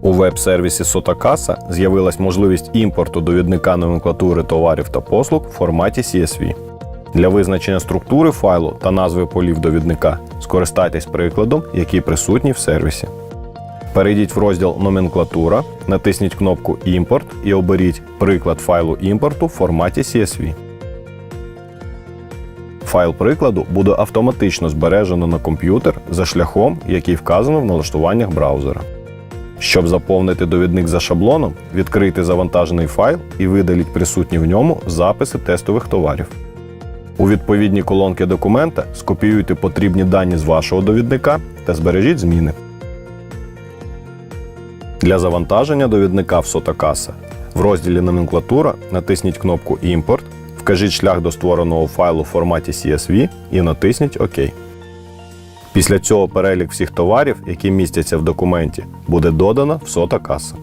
У веб-сервісі Sotacasa з'явилась можливість імпорту довідника номенклатури товарів та послуг в форматі CSV. Для визначення структури файлу та назви полів довідника скористайтесь прикладом, який присутній в сервісі. Перейдіть в розділ Номенклатура, натисніть кнопку Імпорт і оберіть приклад файлу імпорту в форматі CSV. Файл прикладу буде автоматично збережено на комп'ютер за шляхом, який вказано в налаштуваннях браузера. Щоб заповнити довідник за шаблоном, відкрийте завантажений файл і видаліть присутні в ньому записи тестових товарів. У відповідній колонки документа скопіюйте потрібні дані з вашого довідника та збережіть зміни. Для завантаження довідника в Sotacasa в розділі Номенклатура натисніть кнопку Імпорт, вкажіть шлях до створеного файлу в форматі CSV і натисніть ОК. Після цього перелік всіх товарів, які містяться в документі, буде додано в Sotacasa.